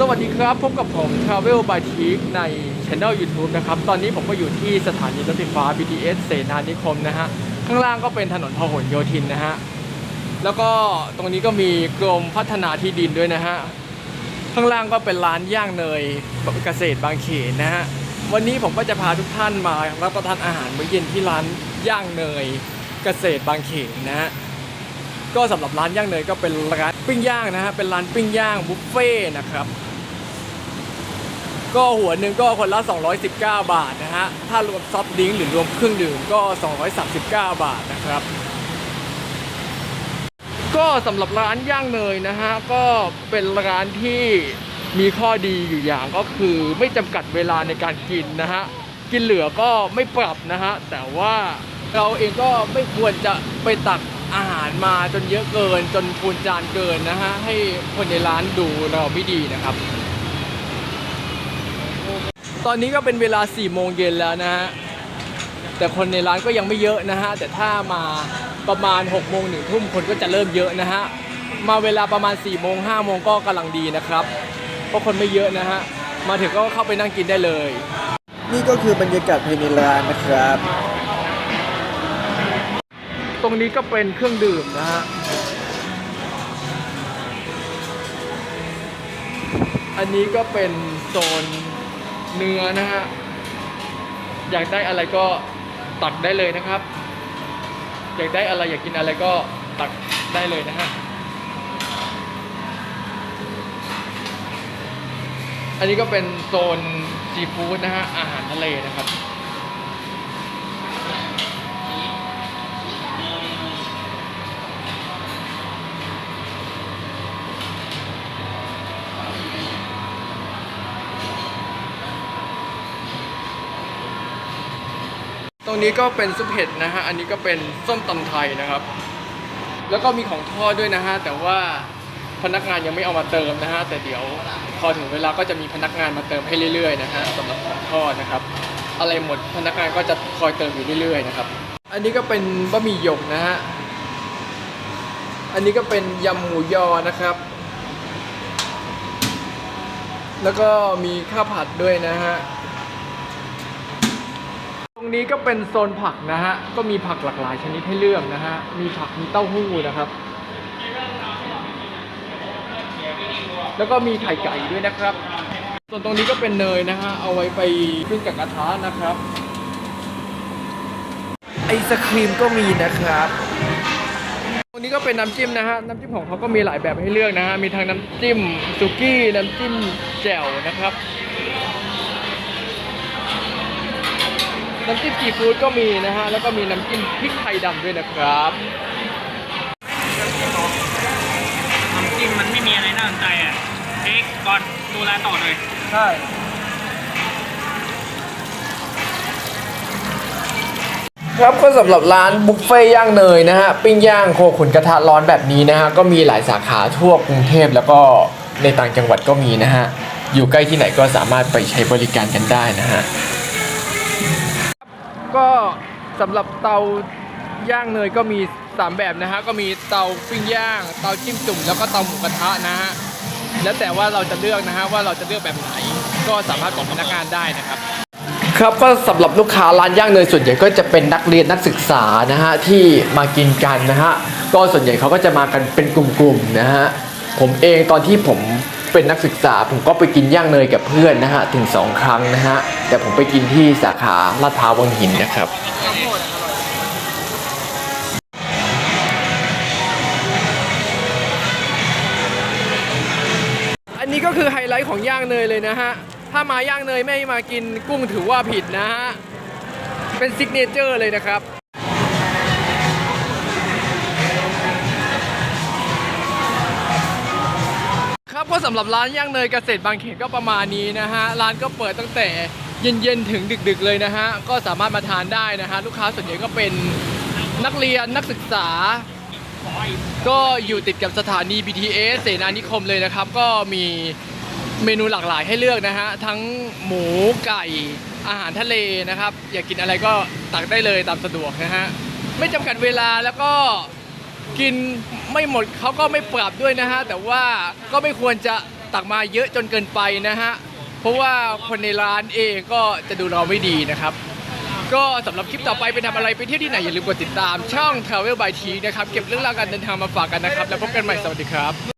สวัสดีครับ พบกับผม Travel by t e a k ใน Channel YouTube นะครับ ตอนนี้ผมก็อยู่ที่สถานีรถไฟฟ้า BTS เสนานิคมนะฮะ ข้างล่างก็เป็นถนนพหลโยธินนะฮะ แล้วก็ตรงนี้ก็มีกรมพัฒนาที่ดินด้วยนะฮะ ข้างล่างก็เป็นร้านย่างเนยเกษตรบางเขนนะฮะ วันนี้ผมก็จะพาทุกท่านมารับประทานอาหารมื้อเย็นที่ร้านย่างเนยเกษตรบางเขนนะฮะก็สำหรับร้านย่างเนยก็เป็นร้านปิ้งย่างนะฮะเป็นร้านปิ้งย่างบุฟเฟ่นะครับ ก็หัวหนึ่งก็คนละ 219 บาทนะฮะ ถ้ารวมซอฟต์ดริงหรือรวมเครื่องดื่มก็ 239 บาทนะครับ ก็สำหรับร้านย่างเนยนะฮะ ก็เป็นร้านที่มีข้อดีอยู่อย่างก็คือไม่จำกัดเวลาในการกินนะฮะ กินเหลือก็ไม่ปรับนะฮะ แต่ว่าเราเองก็ไม่ควรจะไปตักอาหารมาจนเยอะเกิน จนพูนจานเกินนะฮะ ให้คนในร้านดูเราไม่ดีนะครับ ตอนนี้ก็เป็นเวลา4โมงเย็นแล้วนะฮะ แต่คนในร้านก็ยังไม่เยอะนะฮะ แต่ถ้ามาประมาณ6โมงหนึ่งทุ่มคนก็จะเริ่มเยอะนะฮะ มาเวลาประมาณ4โมง5โมงก็กำลังดีนะครับ เพราะคนไม่เยอะนะฮะ มาถึงก็เข้าไปนั่งกินได้เลย นี่ก็คือบรรยากาศภายในร้านนะครับ ตรงนี้ก็เป็นเครื่องดื่มนะฮะอันนี้ก็เป็นโซน เนื้อนะฮะ อยากได้อะไรก็ตักได้เลยนะครับ อยากได้อะไรอยากกินอะไรก็ตักได้เลยนะฮะ อันนี้ก็เป็นโซนซีฟู้ดนะฮะ อาหารทะเลนะครับ ตรงนี้ก็เป็นซุปเห็ดนะฮะ อันนี้ก็เป็นส้มตำไทยนะครับ แล้วก็มีของทอดด้วยนะฮะ แต่ว่าพนักงานยังไม่เอามาเติมนะฮะ แต่เดี๋ยวพอถึงเวลาก็จะมีพนักงานมาเติมให้เรื่อยๆนะฮะสำหรับของทอดนะครับ อะไรหมดพนักงานก็จะคอยเติมอยู่เรื่อยๆนะครับ อันนี้ก็เป็นบะหมี่หยกนะฮะ อันนี้ก็เป็นยำหมูยอนะครับ แล้วก็มีข้าวผัดด้วยนะฮะ รงนี้ก็เป็นโซนผักนะฮะ ก็มีผักหลากหลายชนิดให้เลือกนะฮะ มีผักมีเต้าหู้นะครับ แล้วก็มีไข่ไก่ด้วยนะครับ ส่วนตรงนี้ก็เป็นเนยนะฮะ เอาไว้ไปปิ้งกับกระทะนะครับ ไอศครีมก็มีนะครับ ตรงนี้ก็เป็นน้ำจิ้มนะฮะ น้ำจิ้มของเขาก็มีหลายแบบให้เลือกนะฮะ มีทั้งน้ำจิ้มสุกี้ น้ำจิ้มแจ่วนะครับ น้ำจิ้มซีฟู้ดก็มีนะฮะ แล้วก็มีน้ำจิ้มพริกไทยดำด้วยนะครับน้ำจิ้มมันไม่มีอะไรน่าสนใจอะเอ๊ะก่อนดูแลต่อเลย ใช่ครับก็สำหรับร้านบุฟเฟ่ย่างเนยนะฮะ ปิ้งย่างโคขุนกระทะร้อนแบบนี้นะฮะ ก็มีหลายสาขาทั่วกรุงเทพแล้วก็ในต่างจังหวัดก็มีนะฮะ อยู่ใกล้ที่ไหนก็สามารถไปใช้บริการกันได้นะฮะ ก็สำหรับเตาย่างเนยก็มี 3 แบบนะฮะ ก็มีเตาปิ้งย่าง เตาจิ้มจุ่ม แล้วก็เตาหมูกระทะนะฮะ แล้วแต่ว่าเราจะเลือกนะฮะว่าเราจะเลือกแบบไหน ก็สามารถบอกพนักงานได้นะครับ ครับก็สำหรับลูกค้าร้านย่างเนยส่วนใหญ่ก็จะเป็นนักเรียนนักศึกษานะฮะที่มากินกันนะฮะ ก็ส่วนใหญ่เขาก็จะมากันเป็นกลุ่มๆนะฮะ ผมเองตอนที่ผม เป็นนักศึกษา ผมก็ไปกินย่างเนยกับเพื่อนนะฮะถึงสองครั้งนะฮะ แต่ผมไปกินที่สาขาลาดพร้าววังหินนะครับอันนี้ก็คือไฮไลท์ของย่างเนยเลยนะฮะ ถ้ามาย่างเนยไม่มากินกุ้งถือว่าผิดนะฮะ เป็นซิกเนเจอร์เลยนะครับ สำหรับร้านย่างเนยเกษตรบางเขนก็ประมาณนี้นะฮะร้านก็เปิดตั้งแต่เย็นๆถึงดึก ๆ เลยนะฮะก็สามารถมาทานได้นะฮะลูกค้าส่วนใหญ่ก็เป็นนักเรียนนักศึกษา ก็อยู่ติดกับสถานี BTS เสนานิคมเลยนะครับ ก็มีเมนูหลากหลายให้เลือกนะฮะทั้งหมูไก่อาหารทะเลนะครับ อยากกินอะไรก็ตักได้เลยตามสะดวกนะฮะไม่จำกัดเวลาแล้วก็ กินไม่หมดเขาก็ไม่ปรับด้วยนะฮะ แต่ว่าก็ไม่ควรจะตักมาเยอะจนเกินไปนะฮะ เพราะว่าคนในร้านเองก็จะดูเราไม่ดีนะครับ ก็สำหรับคลิปต่อไปไปทำอะไรไปเที่ยวที่ไหนอย่าลืมกดติดตามช่อง Travel by T นะครับ เก็บเรื่องราวการเดินทางมาฝากกันนะครับ แล้วพบกันใหม่สวัสดีครับ